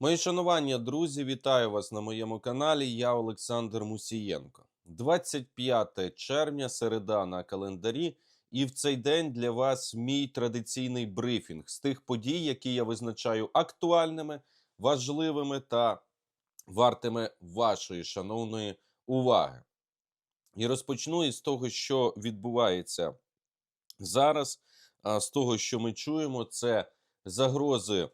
Мої шанування, друзі, вітаю вас на моєму каналі. Я Олександр Мусієнко. 25 червня, середа на календарі, і в цей день для вас мій традиційний брифінг з тих подій, які я визначаю актуальними, важливими та вартими вашої шановної уваги. І розпочну із того, що відбувається зараз. З того, що ми чуємо, це загрози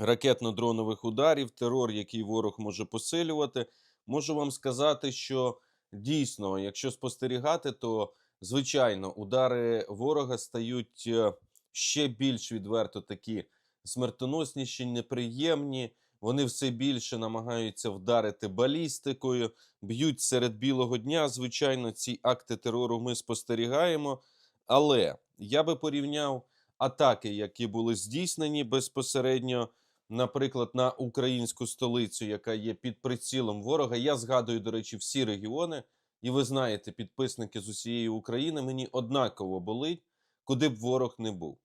ракетно-дронових ударів, терор, який ворог може посилювати. Можу вам сказати, що дійсно, якщо спостерігати, то звичайно удари ворога стають е, ще більш відверто такі смертоносніші, неприємні. Вони все більше намагаються вдарити балістикою, б'ють серед білого дня. Звичайно, ці акти терору ми спостерігаємо. Але я би порівняв атаки, які були здійснені безпосередньо, наприклад, на українську столицю, яка є під прицілом ворога. Я згадую, до речі, всі регіони, і ви знаєте, підписники з усієї України, мені однаково болить, куди б ворог не був.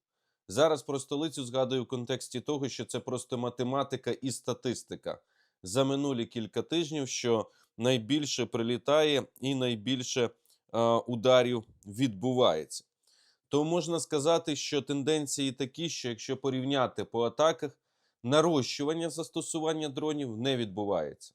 Зараз про столицю згадую в контексті того, що це просто математика і статистика. За минулі кілька тижнів, що найбільше прилітає і найбільше е, ударів відбувається. То можна сказати, що тенденції такі, що якщо порівняти по атаках, нарощування застосування дронів не відбувається.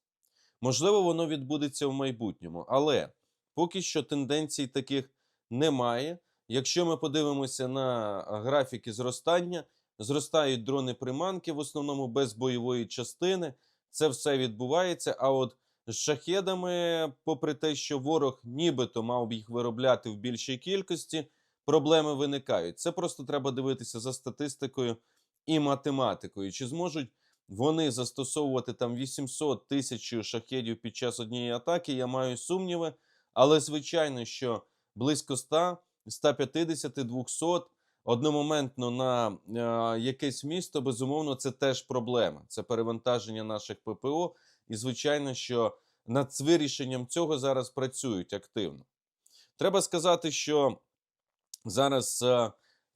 Можливо, воно відбудеться в майбутньому, але поки що тенденцій таких немає. Якщо ми подивимося на графіки зростання, зростають дрони приманки, в основному без бойової частини. Це все відбувається. А от з шахедами, попри те, що ворог нібито мав їх виробляти в більшій кількості, проблеми виникають. Це просто треба дивитися за статистикою і математикою. Чи зможуть вони застосовувати там 800 тисяч шахедів під час однієї атаки? Я маю сумніви, але звичайно, що близько 100, 150, 200 одномоментно на е, якесь місто, безумовно, це теж проблема. Це перевантаження наших ППО. І звичайно, що над вирішенням цього зараз працюють активно. Треба сказати, що зараз е,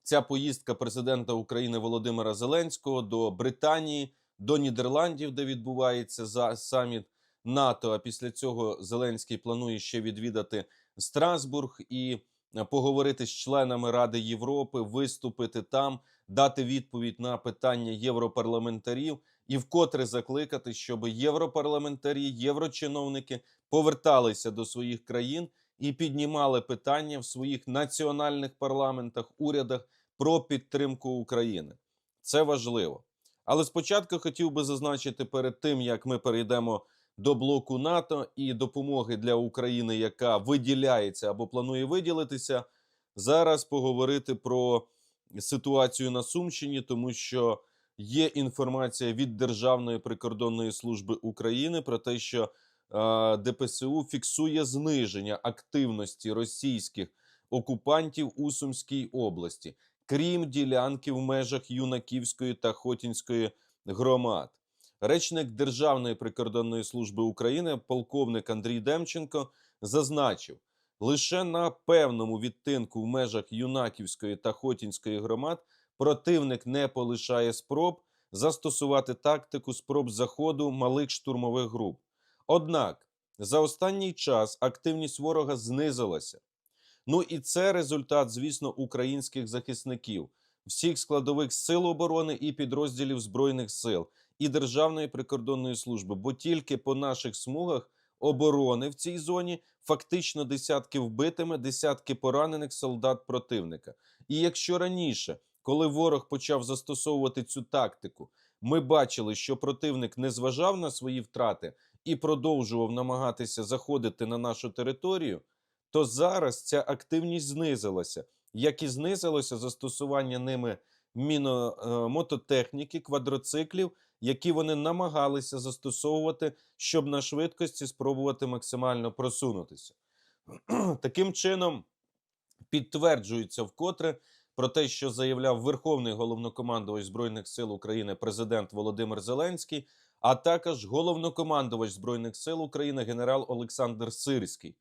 ця поїздка президента України Володимира Зеленського до Британії, до Нідерландів, де відбувається саміт НАТО. А після цього Зеленський планує ще відвідати Страсбург і е, поговорити з членами Ради Європи, виступити там, дати відповідь на питання європарламентарів і вкотре закликати, щоб європарламентарі, єврочиновники поверталися до своїх країн і піднімали питання в своїх національних парламентах, урядах про підтримку України. Це важливо. Але спочатку хотів би зазначити перед тим, як ми перейдемо до блоку НАТО і допомоги для України, яка виділяється або планує виділитися, зараз поговорити про ситуацію на Сумщині, тому що є інформація від Державної прикордонної служби України про те, що е, ДПСУ фіксує зниження активності російських окупантів у Сумській області, крім ділянки в межах Юнаківської та Хотінської громад. Речник Державної прикордонної служби України, полковник Андрій Демченко, зазначив, лише на певному відтинку в межах Юнаківської та Хотінської громад противник не полишає спроб застосувати тактику спроб заходу малих штурмових груп. Однак за останній час активність ворога знизилася. Ну і це результат, звісно, українських захисників, всіх складових сил оборони і підрозділів Збройних сил і Державної прикордонної служби, бо тільки по наших смугах оборони в цій зоні фактично десятки вбитими, десятки поранених солдат противника. І якщо раніше, коли ворог почав застосовувати цю тактику, ми бачили, що противник не зважав на свої втрати і продовжував намагатися заходити на нашу територію, то зараз ця активність знизилася, як і знизилося застосування ними міно, е, квадроциклів, які вони намагалися застосовувати, щоб на швидкості спробувати максимально просунутися. Таким чином підтверджується вкотре про те, що заявляв Верховний головнокомандувач Збройних сил України президент Володимир Зеленський, а також головнокомандувач Збройних сил України генерал Олександр Сирський.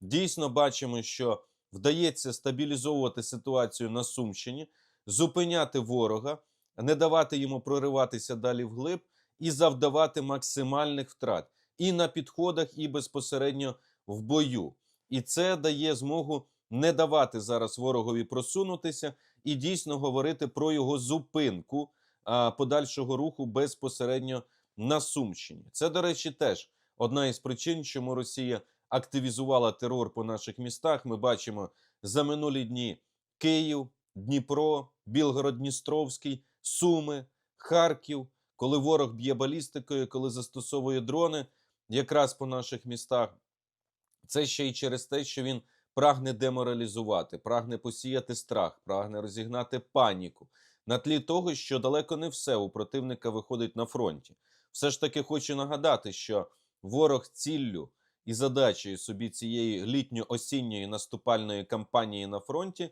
Дійсно бачимо, що вдається стабілізовувати ситуацію на Сумщині, зупиняти ворога, не давати йому прориватися далі вглиб. і завдавати максимальних втрат і на підходах, і безпосередньо в бою. І це дає змогу не давати зараз ворогові просунутися і дійсно говорити про його зупинку подальшого руху безпосередньо на Сумщині. Це, до речі, теж одна із причин, чому Росія активізувала терор по наших містах. Ми бачимо за минулі дні Київ, Дніпро, Білгород-Дністровський, Суми, Харків, коли ворог б'є балістикою, коли застосовує дрони якраз по наших містах. Це ще й через те, що він прагне деморалізувати, прагне посіяти страх, прагне розігнати паніку на тлі того, що далеко не все у противника виходить на фронті. Все ж таки хочу нагадати, що ворог ціллю і задачею собі цієї літньо-осінньої наступальної кампанії на фронті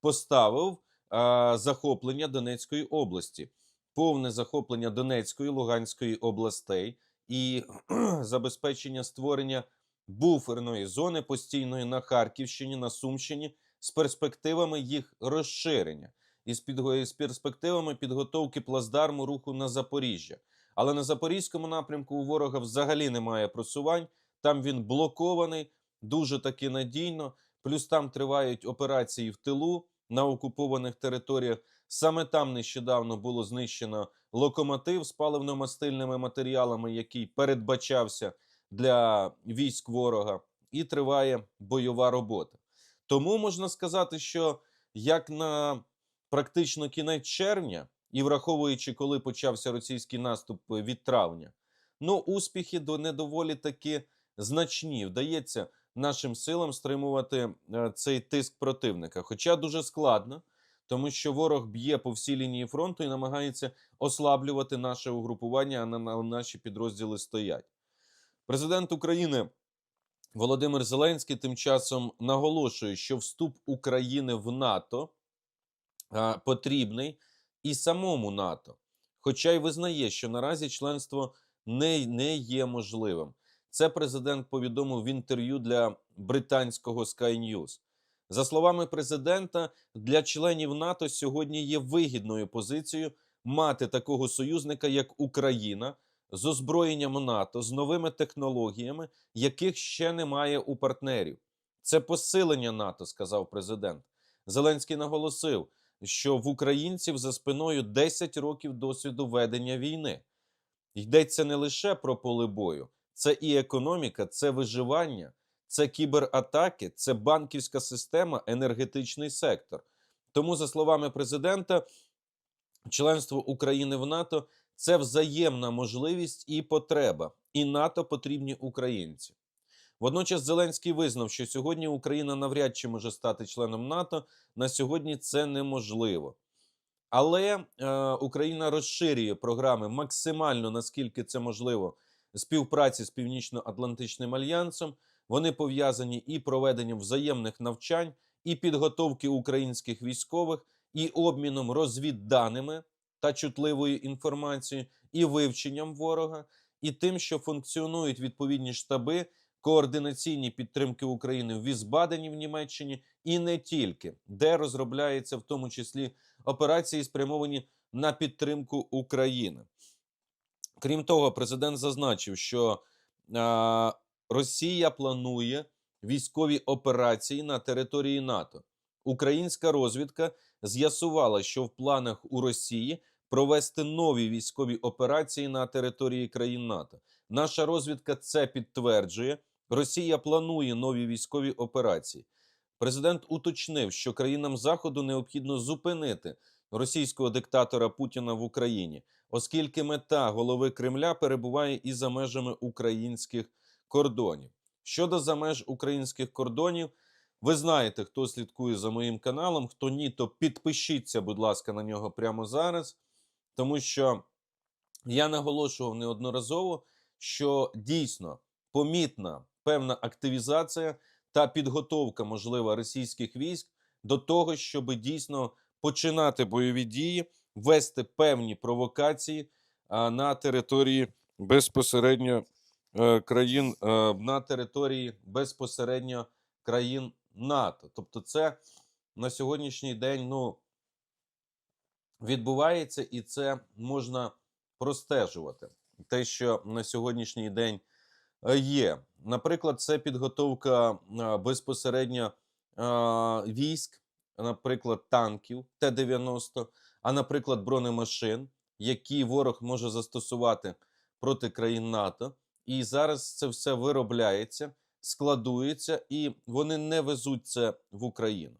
поставив а, захоплення Донецької області, повне захоплення Донецької Луганської областей і забезпечення створення буферної зони постійної на Харківщині, на Сумщині з перспективами їх розширення і з, підго- з перспективами підготовки плацдарму руху на Запоріжжя. Але на запорізькому напрямку у ворога взагалі немає просувань. Там він блокований дуже таки надійно. Плюс там тривають операції в тилу на окупованих територіях. Саме там нещодавно було знищено локомотив з паливно-мастильними матеріалами, який передбачався для військ ворога, і триває бойова робота. Тому можна сказати, що як на практично кінець червня, і враховуючи, коли почався російський наступ від травня, ну успіхи до недоволі таки значні. Вдається нашим силам стримувати е, цей тиск противника. Хоча дуже складно, тому що ворог б'є по всій лінії фронту і намагається ослаблювати наше угрупування, а на, на наші підрозділи стоять. Президент України Володимир Зеленський тим часом наголошує, що вступ України в НАТО потрібний і самому НАТО, хоча й визнає, що наразі членство не, не є можливим. Це президент повідомив в інтерв'ю для британського Sky News. За словами президента, для членів НАТО сьогодні є вигідною позицією мати такого союзника, як Україна, з озброєнням НАТО, з новими технологіями, яких ще немає у партнерів. Це посилення НАТО, сказав президент. Зеленський наголосив, що в українців за спиною 10 років досвіду ведення війни. Йдеться не лише про поле бою, це і економіка, це виживання, це кібератаки, це банківська система, енергетичний сектор. Тому, за словами президента, членство України в НАТО це взаємна можливість і потреба, і НАТО потрібні українці. Водночас Зеленський визнав, що сьогодні Україна навряд чи може стати членом НАТО. На сьогодні це неможливо. Але е, Україна розширює програми максимально наскільки це можливо співпраці з Північно-Атлантичним альянсом. Вони пов'язані і проведенням взаємних навчань, і підготовки українських військових, і обміном розвідданими та чутливою інформацією, і вивченням ворога, і тим, що функціонують відповідні штаби координаційні підтримки України в Візбадені в Німеччині, і не тільки, де розробляється в тому числі операції, спрямовані на підтримку України. Крім того, президент зазначив, що а, Росія планує військові операції на території НАТО. Українська розвідка з'ясувала, що в планах у Росії провести нові військові операції на території країн НАТО. Наша розвідка це підтверджує. Росія планує нові військові операції. Президент уточнив, що країнам Заходу необхідно зупинити російського диктатора Путіна в Україні, оскільки мета голови Кремля перебуває і за межами українських кордонів. Щодо за меж українських кордонів, ви знаєте, хто слідкує за моїм каналом. Хто ні, то підпишіться, будь ласка, на нього прямо зараз, тому що я наголошував неодноразово, що дійсно помітна певна активізація та підготовка, можлива, російських військ до того, щоб дійсно починати бойові дії, вести певні провокації на території безпосередньо е, країн е, на території безпосередньо країн НАТО. Тобто, це на сьогоднішній день ну, відбувається, і це можна простежувати. те, що на сьогоднішній день е, є. Наприклад, це підготовка безпосередньо військ, наприклад, танків Т-90, а наприклад, бронемашин, які ворог може застосувати проти країн НАТО. І зараз це все виробляється, складується, і вони не везуть це в Україну.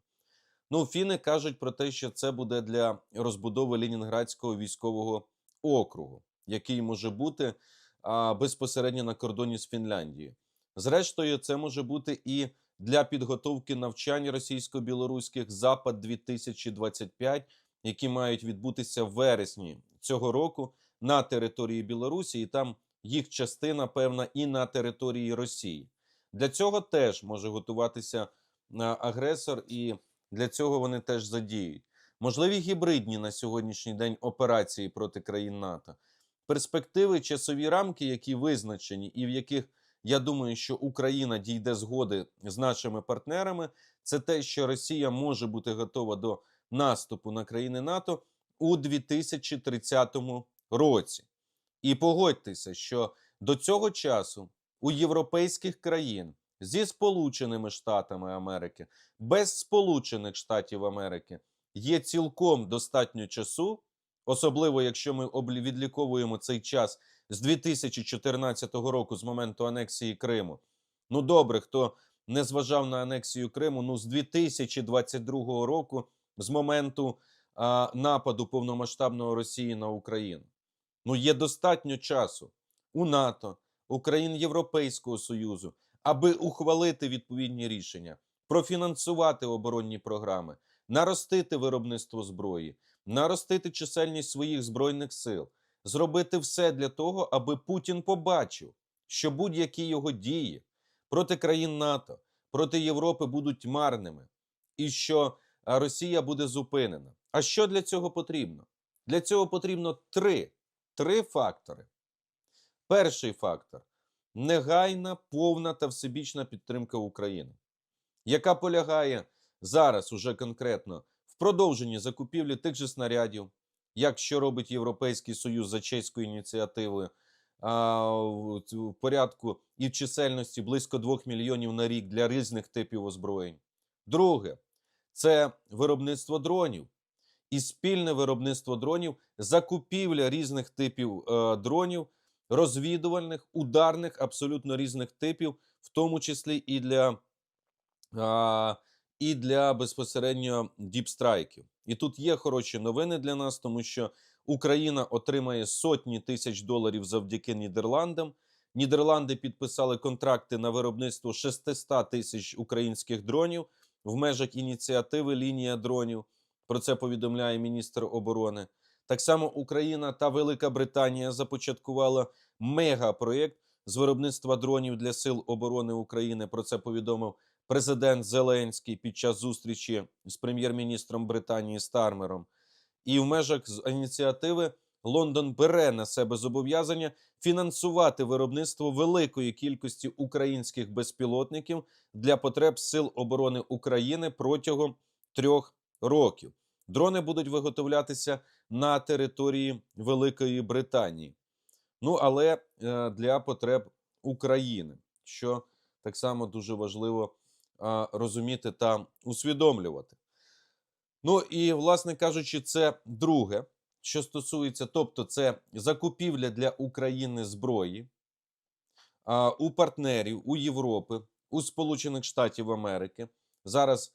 Ну, фіни кажуть про те, що це буде для розбудови Ленінградського військового округу, який може бути а, безпосередньо на кордоні з Фінляндією. Зрештою, це може бути і для підготовки навчань російсько-білоруських Запад 2025, які мають відбутися в вересні цього року на території Білорусі, і там їх частина певна і на території Росії. Для цього теж може готуватися агресор, і для цього вони теж задіють. Можливі гібридні на сьогоднішній день операції проти країн НАТО. Перспективи, часові рамки, які визначені, і в яких я думаю, що Україна дійде згоди з нашими партнерами, це те, що Росія може бути готова до наступу на країни НАТО у 2030 році. І погодьтеся, що до цього часу у європейських країн зі Сполученими Штатами Америки, без Сполучених Штатів Америки є цілком достатньо часу, особливо якщо ми відліковуємо цей час з 2014 року, з моменту анексії Криму. Ну добре, хто не зважав на анексію Криму, ну з 2022 року, з моменту а, нападу повномасштабного Росії на Україну. Ну є достатньо часу у НАТО, у країн Європейського Союзу, аби ухвалити відповідні рішення, профінансувати оборонні програми, наростити виробництво зброї, наростити чисельність своїх збройних сил, зробити все для того, аби Путін побачив, що будь-які його дії проти країн НАТО, проти Європи будуть марними, і що Росія буде зупинена. А що для цього потрібно? Для цього потрібно три, три фактори. Перший фактор негайна, повна та всебічна підтримка України, яка полягає зараз уже конкретно в продовженні закупівлі тих же снарядів, як що робить Європейський Союз за чеською ініціативою, в порядку і в чисельності близько 2 мільйонів на рік для різних типів озброєнь. Друге, це виробництво дронів. І спільне виробництво дронів, закупівля різних типів е, дронів, розвідувальних, ударних, абсолютно різних типів, в тому числі і для, а, і для безпосередньо діпстрайків. І тут є хороші новини для нас, тому що Україна отримає сотні тисяч доларів завдяки Нідерландам. Нідерланди підписали контракти на виробництво 600 тисяч українських дронів в межах ініціативи Лінія дронів. Про це повідомляє міністр оборони. Так само Україна та Велика Британія започаткувала мегапроєкт з виробництва дронів для сил оборони України. Про це повідомив президент Зеленський під час зустрічі з прем'єр-міністром Британії Стармером. І в межах ініціативи Лондон бере на себе зобов'язання фінансувати виробництво великої кількості українських безпілотників для потреб Сил оборони України протягом трьох років. Дрони будуть виготовлятися на території Великої Британії. Ну, але е, для потреб України, що так само дуже важливо розуміти та усвідомлювати. Ну і, власне кажучи, це друге, що стосується, тобто, це закупівля для України зброї у партнерів, у Європи, у Сполучених Штатів Америки. Зараз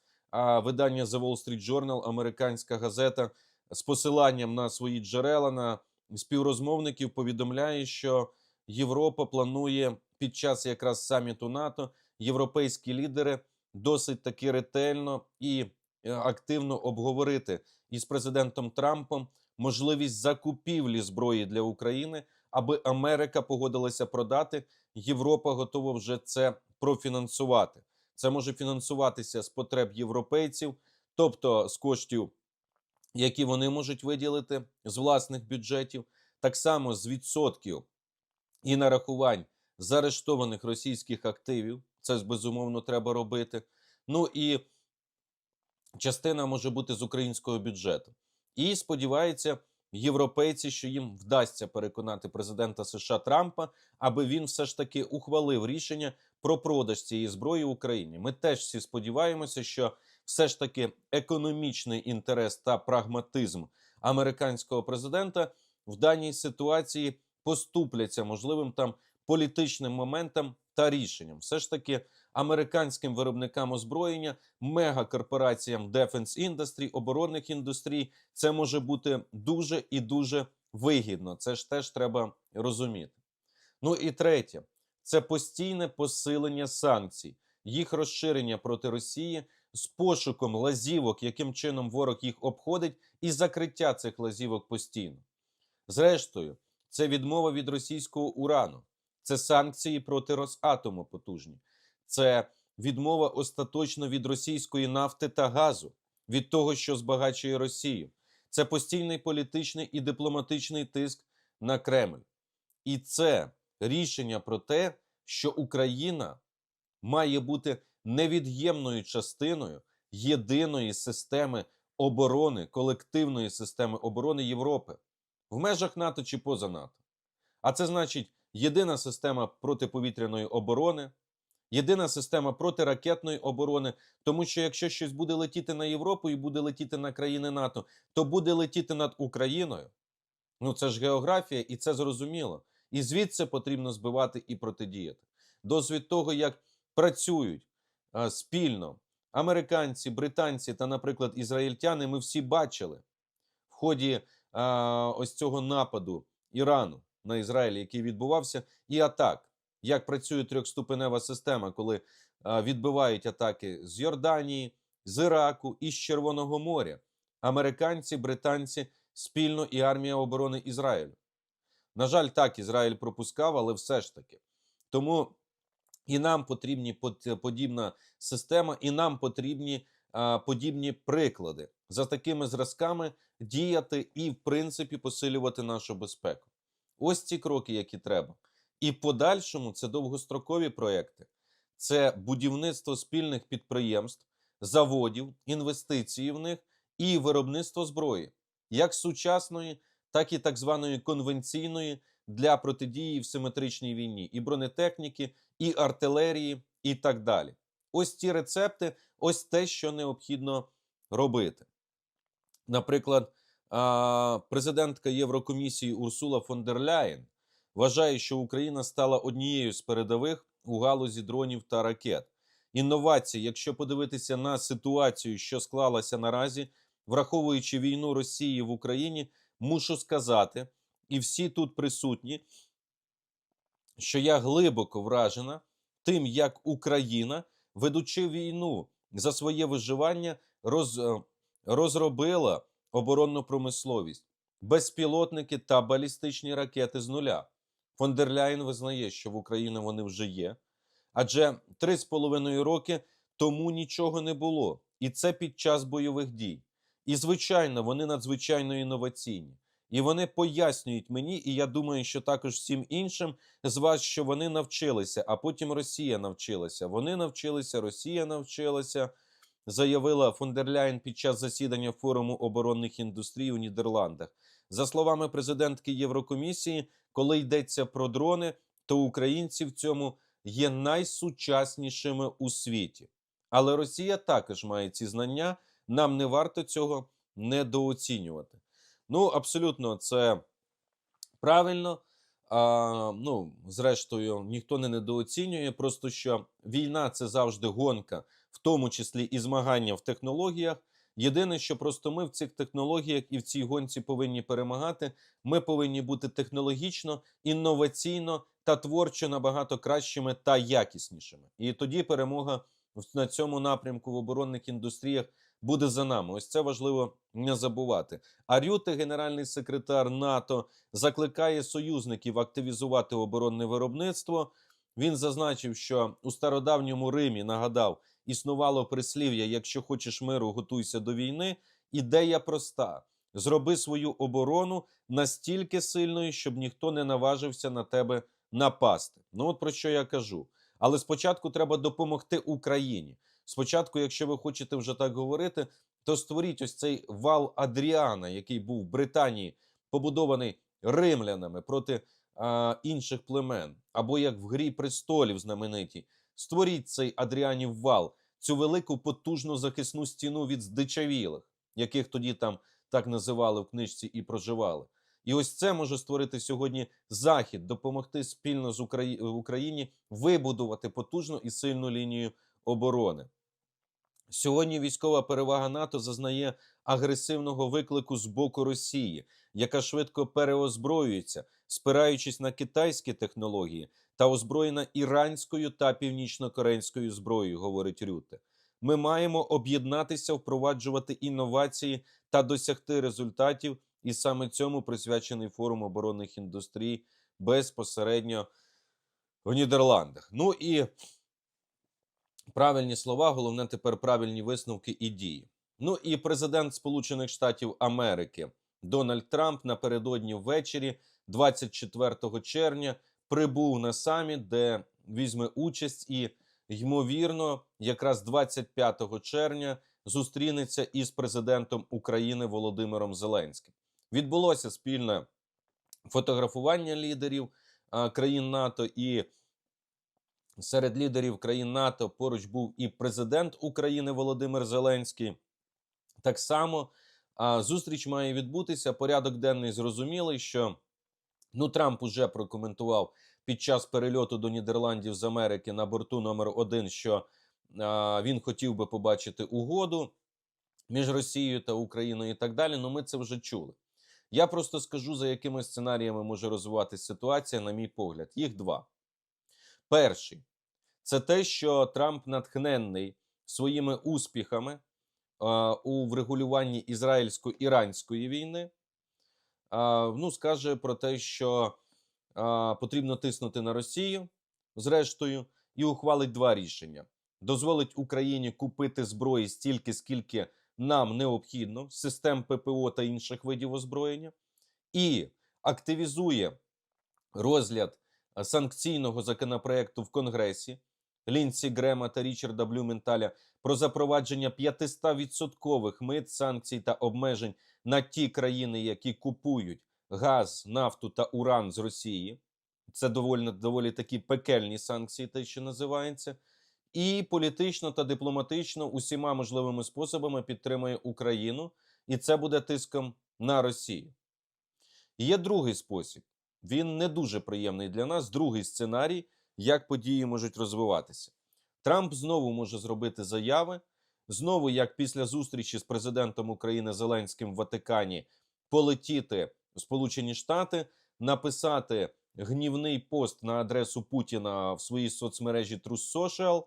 видання The Wall Street Journal, американська газета, з посиланням на свої джерела, на співрозмовників повідомляє, що Європа планує під час якраз саміту НАТО європейські лідери досить таки ретельно і е, активно обговорити із президентом Трампом можливість закупівлі зброї для України, аби Америка погодилася продати. Європа готова вже це профінансувати. Це може фінансуватися з потреб європейців, тобто з коштів, які вони можуть виділити з власних бюджетів, так само з відсотків і нарахувань заарештованих російських активів. Це ж, безумовно треба робити. Ну і частина може бути з українського бюджету. І сподівається європейці, що їм вдасться переконати президента США Трампа, аби він все ж таки ухвалив рішення про продаж цієї зброї Україні. Ми теж всі сподіваємося, що все ж таки економічний інтерес та прагматизм американського президента в даній ситуації поступляться можливим там політичним моментам та рішенням. Все ж таки американським виробникам озброєння, мегакорпораціям Defense Industry, оборонних індустрій, це може бути дуже і дуже вигідно. Це ж теж треба розуміти. Ну і третє, це постійне посилення санкцій, їх розширення проти Росії з пошуком лазівок, яким чином ворог їх обходить, і закриття цих лазівок постійно. Зрештою, це відмова від російського урану, це санкції проти Росатому потужні, це відмова остаточно від російської нафти та газу, від того, що збагачує Росію. Це постійний політичний і дипломатичний тиск на Кремль. І це рішення про те, що Україна має бути невід'ємною частиною єдиної системи оборони, колективної системи оборони Європи в межах НАТО чи поза НАТО. А це значить єдина система протиповітряної оборони, єдина система протиракетної оборони. Тому що якщо щось буде летіти на Європу і буде летіти на країни НАТО, то буде летіти над Україною. Ну це ж географія, і це зрозуміло. І звідси потрібно збивати і протидіяти. Досвід того, як працюють а, спільно американці, британці та, наприклад, ізраїльтяни, ми всі бачили в ході а, ось цього нападу Ірану на Ізраїль, який відбувався, і атак. Як працює трьохступенева система, коли відбивають атаки з Йорданії, з Іраку і з Червоного моря. Американці, британці спільно і армія оборони Ізраїлю. На жаль, так Ізраїль пропускав, але все ж таки. Тому і нам потрібні подібна система, і нам потрібні а, подібні приклади за такими зразками діяти і, в принципі, посилювати нашу безпеку. Ось ці кроки, які треба. І подальшому це довгострокові проекти, це будівництво спільних підприємств, заводів, інвестиції в них і виробництво зброї, як сучасної, так і так званої конвенційної для протидії в симетричній війні, і бронетехніки, і артилерії, і так далі. Ось ці рецепти, ось те, що необхідно робити. Наприклад, президентка Єврокомісії Урсула фон дер Ляєн вважає, що Україна стала однією з передових у галузі дронів та ракет. Інновації, якщо подивитися на ситуацію, що склалася наразі, враховуючи війну Росії в Україні, мушу сказати, і всі тут присутні, що я глибоко вражена тим, як Україна, ведучи війну за своє виживання, роз, е, розробила оборонну промисловість, безпілотники та балістичні ракети з нуля. Фон дер Ляєн визнає, що в Україні вони вже є. Адже три з половиною роки тому нічого не було, і це під час бойових дій. І, звичайно, вони надзвичайно інноваційні. І вони пояснюють мені, і я думаю, що також всім іншим з вас, що вони навчилися, а потім Росія навчилася. Вони навчилися, Росія навчилася, заявила фон під час засідання форуму оборонних індустрій у Нідерландах. За словами президентки Єврокомісії, коли йдеться про дрони, то українці в цьому є найсучаснішими у світі. Але Росія також має ці знання. Нам не варто цього недооцінювати. Ну, абсолютно, це правильно. А, ну, зрештою, ніхто не недооцінює. Просто що війна це завжди гонка, в тому числі і змагання в технологіях. Єдине, що просто ми в цих технологіях і в цій гонці повинні перемагати. Ми повинні бути технологічно, інноваційно та творчо набагато кращими та якіснішими. І тоді перемога на цьому напрямку в оборонних індустріях буде за нами. Ось це важливо не забувати. А генеральний секретар НАТО, закликає союзників активізувати оборонне виробництво. Він зазначив, що у стародавньому Римі нагадав, існувало прислів'я: якщо хочеш миру, готуйся до війни. Ідея проста: зроби свою оборону настільки сильною, щоб ніхто не наважився на тебе напасти. Ну от про що я кажу. Але спочатку треба допомогти Україні. Спочатку, якщо ви хочете вже так говорити, то створіть ось цей вал Адріана, який був в Британії побудований римлянами проти а, інших племен, або як в грі престолів знаменитій, створіть цей Адріанів вал, цю велику потужну захисну стіну від здичавілих, яких тоді там так називали в книжці і проживали. І ось це може створити сьогодні захід, допомогти спільно з Украї... Україні вибудувати потужну і сильну лінію оборони. Сьогодні військова перевага НАТО зазнає агресивного виклику з боку Росії, яка швидко переозброюється, спираючись на китайські технології та озброєна іранською та північно-корейською зброєю, говорить Рюте. Ми маємо об'єднатися, впроваджувати інновації та досягти результатів, і саме цьому присвячений форум оборонних індустрій безпосередньо в Нідерландах. Ну і правильні слова, головне тепер правильні висновки і дії. Ну і президент Сполучених Штатів Америки Дональд Трамп напередодні ввечері, 24 червня, прибув на саміт, де візьме участь, і ймовірно, якраз 25 червня зустрінеться із президентом України Володимиром Зеленським. Відбулося спільне фотографування лідерів країн НАТО і серед лідерів країн НАТО поруч був і президент України Володимир Зеленський. Так само зустріч має відбутися. Порядок денний зрозумілий, що ну Трамп уже прокоментував під час перельоту до Нідерландів з Америки на борту номер 1 що а, він хотів би побачити угоду між Росією та Україною і так далі. Ну ми це вже чули. Я просто скажу, за якими сценаріями може розвиватися ситуація, на мій погляд. Їх два. Перший це те, що Трамп натхненний своїми успіхами е, у врегулюванні ізраїльсько-іранської війни. Ну, скаже про те, що потрібно тиснути на Росію, зрештою, і ухвалить два рішення: дозволить Україні купити зброї стільки, скільки нам необхідно, систем ППО та інших видів озброєння, і активізує розгляд санкційного законопроекту в Конгресі Лінсі Грема та Річарда Блюменталя про запровадження 500% мит, санкцій та обмежень на ті країни, які купують газ, нафту та уран з Росії. Це доволі доволі такі пекельні санкції, те, що називається, і політично та дипломатично усіма можливими способами підтримує Україну, і це буде тиском на Росію. Є другий спосіб. Він не дуже приємний для нас. Другий сценарій, як події можуть розвиватися. Трамп знову може зробити заяви. Знову, як після зустрічі з президентом України Зеленським в Ватикані, полетіти в Сполучені Штати, написати гнівний пост на адресу Путіна в своїй соцмережі True Social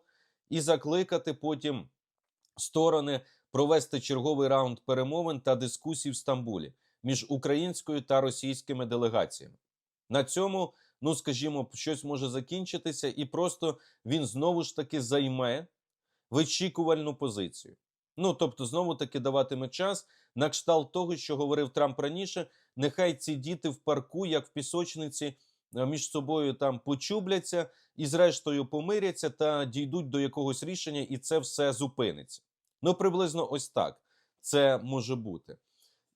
і закликати потім сторони провести черговий раунд перемовин та дискусій в Стамбулі між українською та російськими делегаціями. На цьому, ну скажімо, щось може закінчитися, і просто він знову ж таки займе вичікувальну позицію. Ну тобто, знову таки даватиме час на кшталт того, що говорив Трамп раніше. Нехай ці діти в парку, як в пісочниці, е, між собою там почубляться і, зрештою, помиряться та дійдуть до якогось рішення, і це все зупиниться. Ну, приблизно ось так це може бути.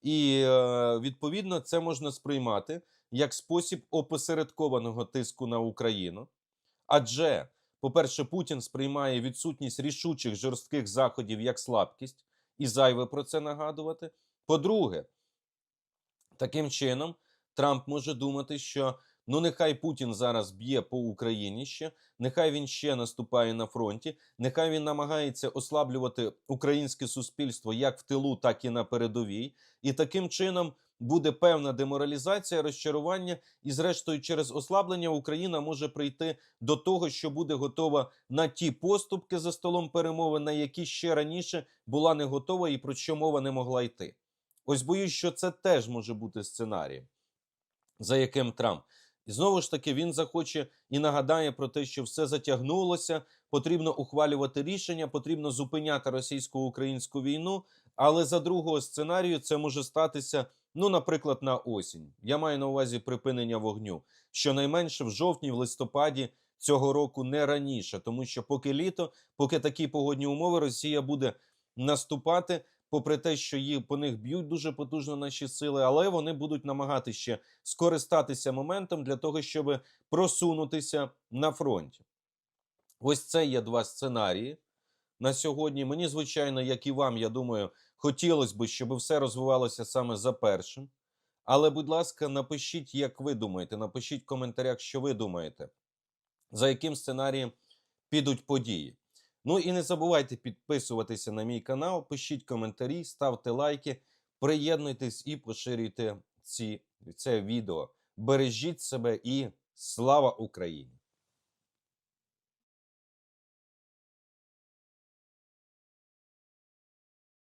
І е, відповідно це можна сприймати як спосіб опосередкованого тиску на Україну. Адже, по-перше, Путін сприймає відсутність рішучих жорстких заходів як слабкість, і зайве про це нагадувати. По-друге, таким чином Трамп може думати, що ну нехай Путін зараз б'є по Україні ще, нехай він ще наступає на фронті, нехай він намагається ослаблювати українське суспільство як в тилу, так і на передовій, і таким чином буде певна деморалізація, розчарування, і, зрештою, через ослаблення Україна може прийти до того, що буде готова на ті поступки за столом перемовин, на які ще раніше була не готова і про що мова не могла йти. Ось боюсь, що це теж може бути сценарієм, за яким Трамп. І знову ж таки він захоче і нагадає про те, що все затягнулося, потрібно ухвалювати рішення, потрібно зупиняти російсько-українську війну. Але за другого сценарію це може статися, ну, наприклад, на осінь. Я маю на увазі припинення вогню, щонайменше в жовтні, в листопаді цього року не раніше, тому що поки літо, поки такі погодні умови, Росія буде наступати, попри те, що їх по них б'ють дуже потужно наші сили, але вони будуть намагатися ще скористатися моментом для того, щоб просунутися на фронті. Ось це є два сценарії на сьогодні. Мені, звичайно, як і вам, я думаю, хотілося б, щоб все розвивалося саме за першим. Але, будь ласка, напишіть, як ви думаєте, напишіть в коментарях, що ви думаєте, за яким сценарієм підуть події. Ну і не забувайте підписуватися на мій канал, пишіть коментарі, ставте лайки, приєднуйтесь і поширюйте ці, це відео. Бережіть себе і слава Україні!